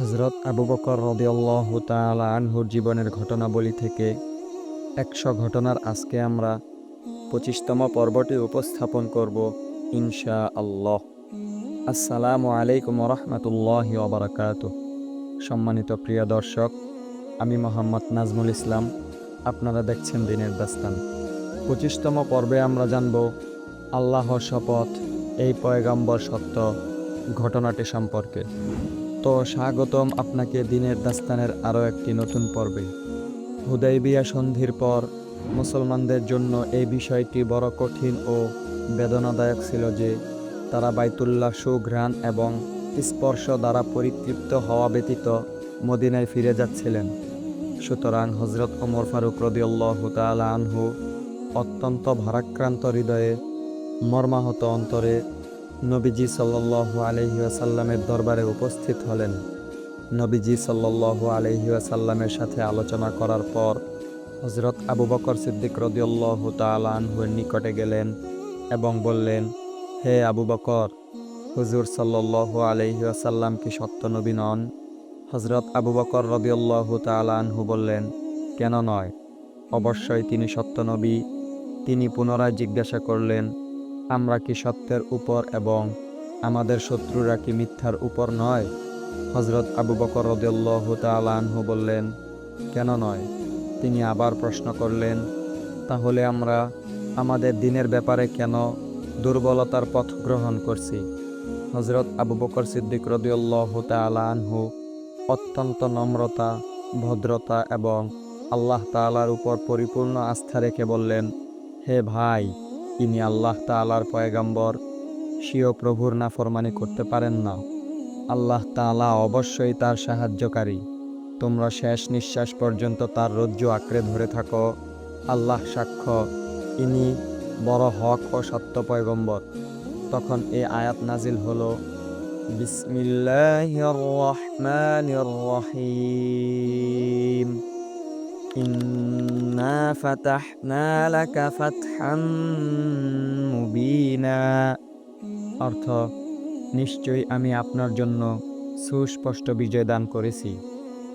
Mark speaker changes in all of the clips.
Speaker 1: হজরত আবু বকর রদিয়াল্লাহ তাআলা আনহুর জীবনের ঘটনাবলী থেকে একশো ঘটনার আজকে আমরা পঁচিশতম পর্বটি উপস্থাপন করব ইনশা আল্লাহ আসসালামু আলাইকুম রহমতুল্লাহ ওবরাকাত সম্মানিত প্রিয় দর্শক, আমি মোহাম্মদ নাজমুল ইসলাম, আপনারা দেখছেন দিনের দাস্তান। পঁচিশতম পর্বে আমরা জানব আল্লাহর শপথ, এই পয়গাম্বর সত্য ঘটনাটি সম্পর্কে। তো স্বাগতম আপনাকে দিনের দাস্তানের আরও একটি নতুন পর্বে। হুদাইবিয়া সন্ধির পর মুসলমানদের জন্য এই বিষয়টি বড় কঠিন ও বেদনাদায়ক ছিল যে তারা বাইতুল্লাহ সুঘ্রাণ এবং স্পর্শ দ্বারা পরিতৃপ্ত হওয়া ব্যতীত মদিনায় ফিরে যাচ্ছিলেন। সুতরাং হজরত ওমর ফারুক রদিউল্লাহ তাআলা আনহু অত্যন্ত ভারাক্রান্ত হৃদয়ে মর্মাহত অন্তরে নবীজি সাল্লাল্লাহু আলাইহি ওয়াসাল্লামের দরবারে উপস্থিত হলেন। নবীজি সাল্লাল্লাহু আলাইহি ওয়াসাল্লামের সাথে আলোচনা করার পর হজরত আবু বকর সিদ্দিক রদিউল্লাহ তাআলা আনহুর নিকটে গেলেন এবং বললেন, হে আবু বকর, হুজুর সাল্লাল্লাহু আলাইহি ওয়াসাল্লাম কি সত্য নবী নন? হজরত আবু বকর রদিউল্লাহ তাআলা আনহু বললেন, কেন নয়? অবশ্যই তিনি সত্য নবী। তিনি পুনরায় জিজ্ঞাসা করলেন আমরা কি সত্যের উপর এবং আমাদের শত্রুরা কি মিথ্যার উপর নয়? হজরত আবু বকর রদিয়াল্লাহ তালানহু বললেন, কেন নয়? তিনি আবার প্রশ্ন করলেন, তাহলে আমরা আমাদের দিনের ব্যাপারে কেন দুর্বলতার পথ গ্রহণ করছি? হজরত আবু বকর সিদ্দিক রদিয়াল্লাহ তালানহু অত্যন্ত নম্রতা, ভদ্রতা এবং আল্লাহ তাআলার উপর পরিপূর্ণ আস্থা রেখে বললেন, হে ভাই ইনি আল্লাহ তাআলার পয়গাম্বর। স্বীয় প্রভুর নাফরমানি করতে পারেন না। আল্লাহ তাআলা অবশ্যই তার সাহায্যকারী। তোমরা শেষ নিঃশ্বাস পর্যন্ত তার রজ্জু আঁকড়ে ধরে থাকো। আল্লাহ সাক্ষ্য, ইনি বড় হক ও সত্য পয়গম্বর। তখন এই আয়াত নাজিল হলো, বিসমিল্লাহির রহমানির রহিম। إنا فتحنا لك فتحا মুবিনা অর্থ নিশ্চয়ই আমি আপনার জন্য সুস্পষ্ট বিজয় দান করেছি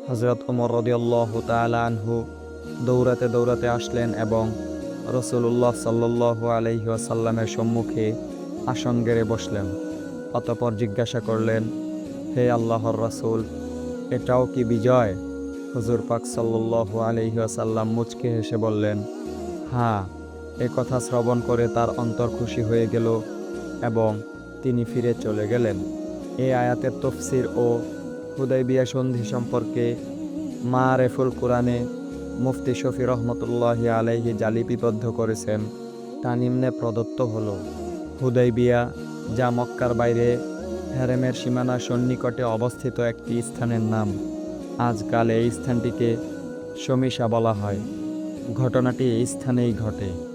Speaker 1: হজরত ওমর রদিয়াল্লাহ তাআলা আনহু দৌড়াতে দৌড়াতে আসলেন এবং রসুল্লাহ সাল্লু আলহি আসাল্লামের সম্মুখে আসন গেড়ে বসলেন অতপর জিজ্ঞাসা করলেন হে আল্লাহর রাসূল এটাও কি বিজয় হুজুর পাক সাল্লু আলহিহাসাল্লাম মুচকে হেসে বললেন হ্যাঁ এ কথা শ্রবণ করে তার অন্তর খুশি হয়ে গেল এবং তিনি ফিরে চলে গেলেন। এই আয়াতের তফসির ও হুদাইবিয়া সন্ধি সম্পর্কে মা রেফুল কোরআনে মুফতি শফি রহমতুল্লাহ আলাইহি জালিপিবদ্ধ করেছেন। তা নিম্নে প্রদত্ত হল হুদাইবিয়া যা মক্কার বাইরে হ্যারেমের সীমানা সন্নিকটে অবস্থিত একটি স্থানের নাম। আজকাল এই স্থানটিকে সমীসা বলা হয়। ঘটনাটি এই স্থানেই ঘটে।